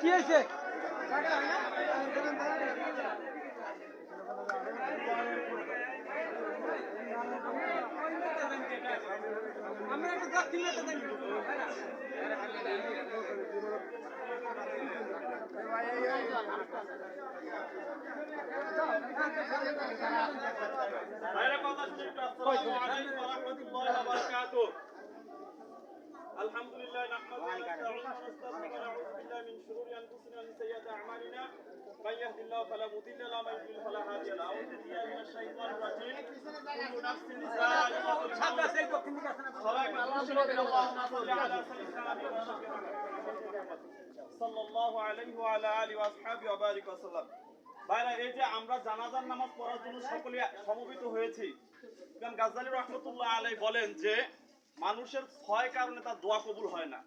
কি হয়েছে আমরা একটু দক্ষিণ শুনে একটু আসসালামু আলাইকুম ওয়া রাহমাতুল্লাহি ওয়া বারাকাতুহু আলহামদুলিল্লাহ নাহমাদুহু ওয়া নাস্তাঈনুহু ওয়া নাস্তাগফিরুহু ونعوذ بالله من شرور انفسنا ومن سيئات اعمالنا من يهد الله فلا مضل له ومن يضلل فلا هادي له اعوذ بالله من الشيطان الرجيم كل نفس ذائقة সাদা الموت সেই দক্ষিণ দিকে আছে না ولكن نشهد اللهم صل على سيدنا محمد صلى الله عليه وعلى اله واصحابه وبارك وسلم ভাইরা এই যে আমরা জানাজার নামাজ পড়ার জন্য সকলে সমবেত হয়েছি ইমাম গাজ্জালি রহমতুল্লাহ আলাই বলেন যে মানুষের ছয় কারণে তার দোয়া কবুল হয় না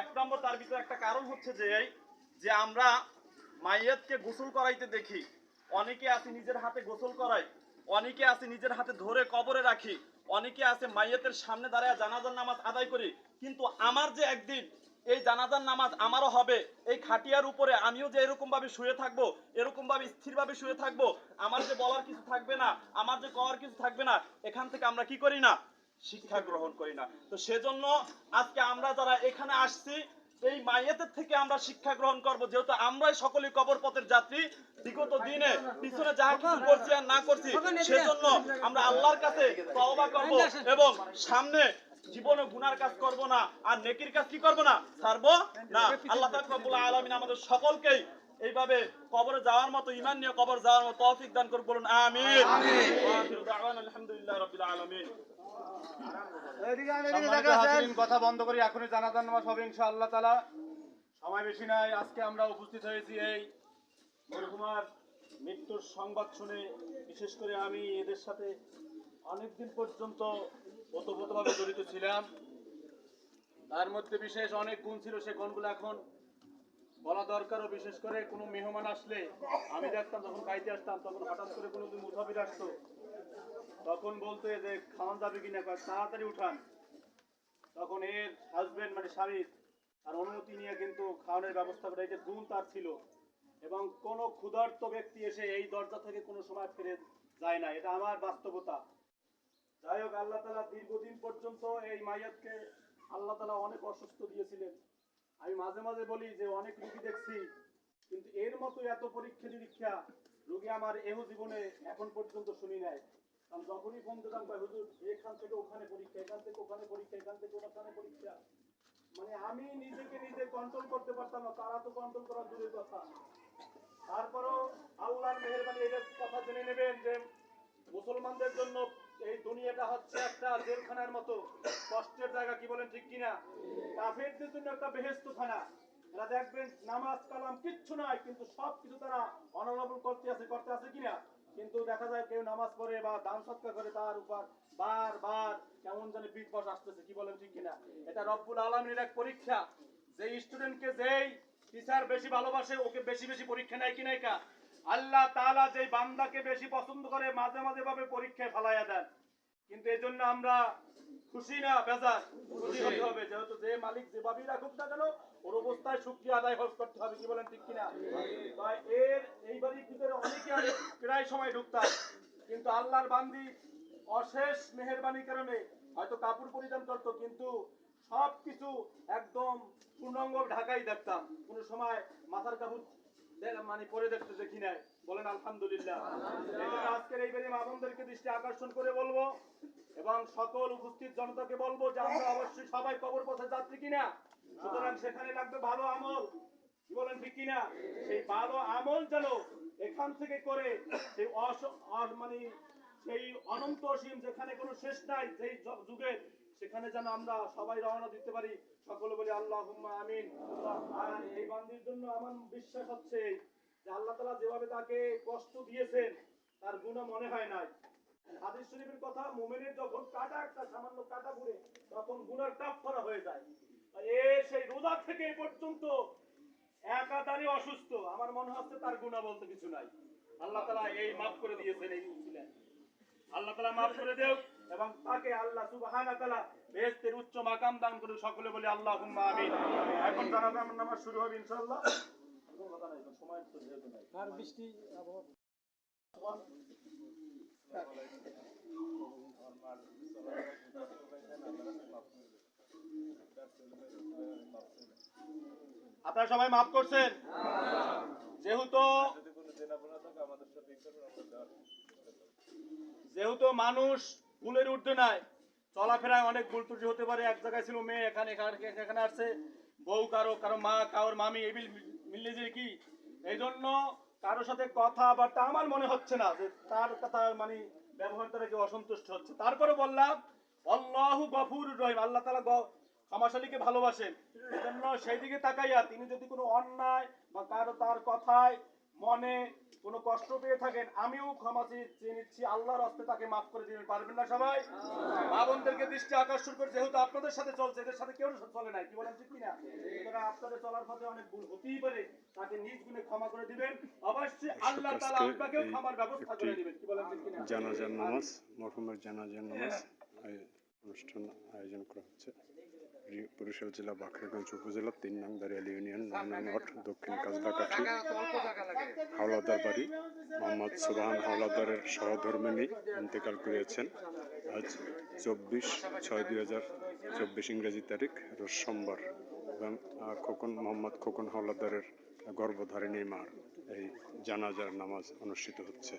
এক নম্বর তার ভিতরে একটা কারণ হচ্ছে যে এই যে আমরা মাইয়াতকে গোসল করাইতে দেখি, অনেকে আছে নিজের হাতে গোসল করাই অনেকে আছে নিজের হাতে ধরে কবরে রাখি, অনেকে আছে মাইয়াতের সামনে দাঁড়ায় জানাজার নামাজ আদায় করি, কিন্তু আমার যে একদিন এই জানাজার নামাজ আমারও হবে, এই খাটিয়ার উপরে আমিও যে এরকম ভাবে শুয়ে থাকব এরকম ভাবে স্থির ভাবে শুয়ে থাকব, আমার যে বলার কিছু থাকবে না, আমার যে করার কিছু থাকবে না, এখান থেকে আমরা কি করি না? শিক্ষা গ্রহণ করি না। তো সেজন্য আজকে আমরা যারা এখানে আসছি এই মাইয়াতের থেকে আমরা শিক্ষা গ্রহণ করব। যেহেতু আমরাই সকলেই কবর পথের যাত্রী বিগত দিনে পিছনে যাহা কিছু করছি আর না করছি সেজন্য আমরা আল্লাহর কাছে তওবা করব এবং সামনে জীবনে গুনার কাজ করব না আর নেকির কাজ কি করব না ছাড়বো না। আল্লাহ তাআলা রব্বুল আলামিন আমাদের সকলকেই এইভাবে কবরে যাওয়ার মতো ইমান নিয়ে কবর যাওয়ার মতো তৌফিক দান করুন বলুন আমিন। দাওয়ানা আলহামদুলিল্লাহি রাব্বিল আলামিন। কথা বন্ধ করি এখনই জানাজান নামাজ হবে ইনশাআল্লাহ তাআলা। সময় বেশি নাই আজকে আমরা উপস্থিত হয়েছি এই মরহুমার মৃত্যুর সংবাদ শুনে। বিশেষ করে আমি এদের সাথে অনেকদিন পর্যন্ত ওতপ্রোতভাবে জড়িত ছিলাম। তার মধ্যে বিশেষ অনেক গুণ ছিল সে গুণগুলো এখন বলা দরকার ও বিশেষ করে কোনো মেহমান আসলে আমি দেখতাম যখন খাইতে আসতাম তখন হঠাৎ করে কোনো মুসাফির আসতো। তখন বলতে যে খাওয়ান যাবে কিনা তাড়াতাড়ি উঠান। তখন এর হাজবেন্ড মানে স্বামী আর অনুমতি নিয়ে কিন্তু খাওয়ানোর ব্যবস্থা করে এই যে গুণ তার ছিল এবং কোনো ক্ষুধার্ত ব্যক্তি এসে এই দরজা থেকে কোনো সময় ফিরে যায় না। এটা আমার বাস্তবতা। যাই হোক, আল্লাহ তালা দীর্ঘদিন পর্যন্ত এই মাইয়াতকে আল্লাহ তালা অনেক অসুস্থ দিয়েছিলেন। আমি মাঝে মাঝে বলি যে অনেক রুগী দেখছি, কিন্তু এর মতো এত পরীক্ষা নিরীক্ষা রুগী আমার এহ জীবনে এখন পর্যন্ত শুনি নাই। যখনই কয়, হুজুর, এখান থেকে ওখানে পরীক্ষা, এখান থেকে ওখানে পরীক্ষা, এখান থেকে ওখানে পরীক্ষা। মানে আমি নিজেকে নিজে কন্ট্রোল করতে পারতাম না, তারা তো কন্ট্রোল করার দূরের কথা। আল্লাহর মেহেরবানি কথা জেনে নেবেন যে মুসলমানদের জন্য এই দুনিয়াটা হচ্ছে একটা জেলখানার মতো। কষ্টের জায়গা কি বলেন ঠিক কিনা? কাফেরদের জন্য একটা বেহেস্ত খানা এরা দেখবেন, নামাজ, কালাম কিচ্ছু নাই, কিন্তু সব কিছু তারা অনলবল করতে আছে করতে আছে কিনা? কিন্তু দেখা যায় কেউ নামাজ পড়ে বা দান সৎকার করে তার উপর বার বার কেমন জানি বিপদ আসতেছে, কি বলেন ঠিক কিনা? এটা রব্বুল আলমীর এক পরীক্ষা। যে স্টুডেন্টকে যেই টিচার বেশি ভালোবাসে, ওকে বেশি বেশি পরীক্ষা নেয় কি নাই কা? আল্লাহ তালা যে বান্দাকে বেশি পছন্দ করে, মাঝে মাঝে ভাবে পরীক্ষায় ফালাইয়া দেন। কিন্তু এই জন্য আমরা খুশি না, বেজার। খুশি হতে হবে, যেহেতু যে মালিক যেভাবেই রাখুক না কেন, ওর অবস্থায় আদায় করতে হবে, কি বলেন ঠিক কিনা? এর এই বাড়ির ভিতরে অনেকে প্রায় সময় ঢুকতাম কিন্তু আল্লাহর বান্দি অশেষ মেহেরবানির কারণে হয়তো কাপড় পরিধান করতো, কিন্তু সব কিছু একদম পূর্ণাঙ্গ ঢাকাই দেখতাম। কোনো সময় মাথার কাপড় মানে পরে দেখতে দেখি নাই? বলেন আলহামদুলিল্লাহ। আজকের এই বেরি মামনদেরকে দৃষ্টি আকর্ষণ করে বলব এবং সকল উপস্থিত জনতাকে বলব যে আমরা অবশ্যই সবাই কবর পথে যাত্রী কিনা। সুতরাং সেখানে লাগবে ভালো আমল। কি বলেন ঠিক কিনা? সেই ভালো আমল যেন এখান থেকে করে সেই অস মানে সেই অনন্ত অসীম যেখানে কোনো শেষ নাই সেই য- যুগে সেখানে যেন আমরা সবাই রওনা দিতে পারি। সকলে বলি আল্লাহ আমিন। আর এই বান্দির জন্য আমার বিশ্বাস হচ্ছে যে আল্লাহ তালা যেভাবে তাকে কষ্ট দিয়েছেন, তার গুণা মনে হয় নাই। হাদিস শরীফের কথা, মোমেনের যখন কাটা একটা সামান্য কাটা তখন গুনার কাপ করা হয়ে যায়। এ সেই রোজা থেকে পর্যন্ত একাধারে অসুস্থ। আমার মনে হচ্ছে তার গুণা বলতে কিছু নাই। আল্লাহ তালা এই মাফ করে দিয়েছেন এই আল্লাহ তালা মাফ করে দেও। এবং তাকে আল্লাহ তাআলা বেহেশতের উচ্চ মাকাম দান করে সকলে বলি আল্লাহুম্মা আমিন। এখন জানাজা নামাজ শুরু হবে কথা সময় তো যেহেতু নাই আর বৃষ্টি আপনারা সবাই মাফ করছেন? যেহেতু যেহেতু মানুষ ভুলের ঊর্ধ্বে নাই। চলাফেরায় অনেক ভুল ত্রুটি হতে পারে। এক জায়গায় ছিল মেয়ে, এখানে এখানে আসছে? বউ কারও কারও মা, কারোর মামি, এই মিললে যে কি? এই জন্য কারোর সাথে কথাবার্তা আমার মনে হচ্ছে না যে তার কথা মানে ব্যবহার দ্বারা কেউ অসন্তুষ্ট হচ্ছে। তারপরে বললাম, আল্লাহু গফুর রহিম। আল্লাহ তালা ক্ষমাশালীকে ভালোবাসেন। এজন্য সেই দিকে তাকাইয়া তিনি যদি কোনো অন্যায় বা কারও তার কথায় মনে কোনো কষ্ট পেয়ে থাকেন আমিও ক্ষমা চেয়ে নিচ্ছি। আল্লাহর হস্তে তাকে মাফ করে দিবেন পারবেন না সবাই? মা বোনদেরকে দৃষ্টি আকর্ষণ করে যেহেতু আপনাদের সাথে চলছে এদের সাথে কেউ চলে নাই কি বলেন ঠিক কিনা? সুতরাং আপনাদের চলার পথে অনেক ভুল হতেই পারে। তাকে নিজ গুণে ক্ষমা করে দিবেন। অবশ্যই আল্লাহ তাআলা আপনাকেও ক্ষমার ব্যবস্থা করে দিবেন কি বলেন ঠিক কিনা? জানাজার নামাজ মরহুমের জানাজার নামাজ এই অনুষ্ঠান আয়োজন করা হচ্ছে। বরিশাল জেলা বাখরাগঞ্জ উপজেলা তিন নং দারিয়াল ইউনিয়ন, নয় ওয়ার্ড দক্ষিণ কাজলাকাঠি, হাওলাদার বাড়ি। মোহাম্মদ সুবাহান হাওলাদারের সহধর্মিনী ইন্তেকাল করিয়েছেন। আজ চব্বিশ ছয় দুই হাজার চব্বিশ ইংরেজি তারিখ, রোজ সোমবার। এবং খোকন মোহাম্মদ খোকন হাওলাদারের গর্ভধারিণী মার এই জানাজার নামাজ অনুষ্ঠিত হচ্ছে।